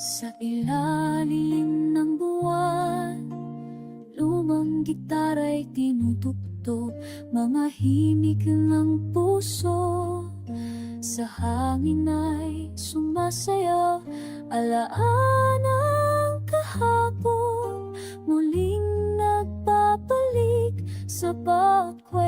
Sa ilalim ng buwan Lumang gitara'y tinutugtog. Mga himig ng puso Sa hangin ay sumasayaw Alaan ang kahapon Muling nagpapalik sa bakwetas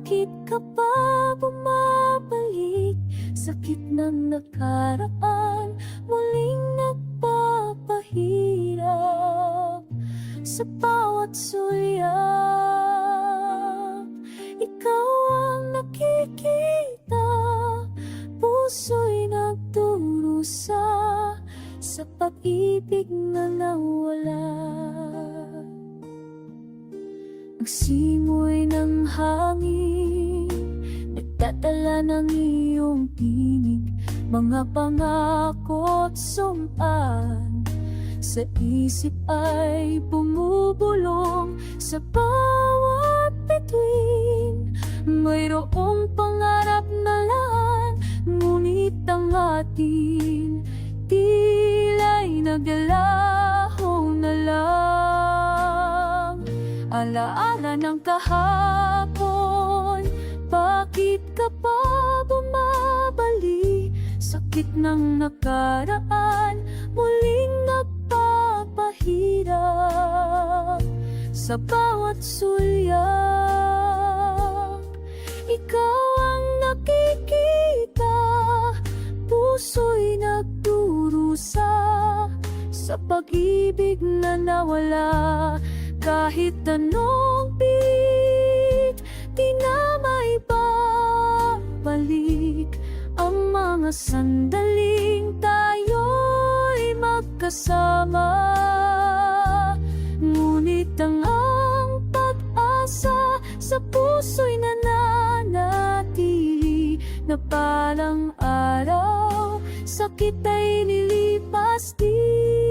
Bakit ka pa bumabalik? Sakit ng nakaraan Muling nagpapahirap Sa bawat sulyap Ikaw ang nakikita Puso'y nagdurusa Sa pag-ibig na nawala Nagsimoy ng hangin Nagdadala ng iyong tinig Mga pangako at sumpan Sa isip ay bumubulong Sa bawat bituin. Mayroong pangarap na laan Ngunit ang atin Tila'y naglalaho na lang. Alaala ng kahapon Bakit ka pa bumabalik? Sakit ng nakaraan Muling nagpapahirap Sa bawat sulyap Ikaw ang nakikita Puso'y nagdurusa Sa pag-ibig na nawala kahit anong sandaling tayo'y magkasama. Ngunit ang ang pag-asa Sa puso'y nananatili Na palang araw Sakit ay nilipas din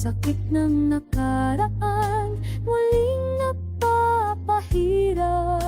sakit ng nakaraan Muling napapahirap.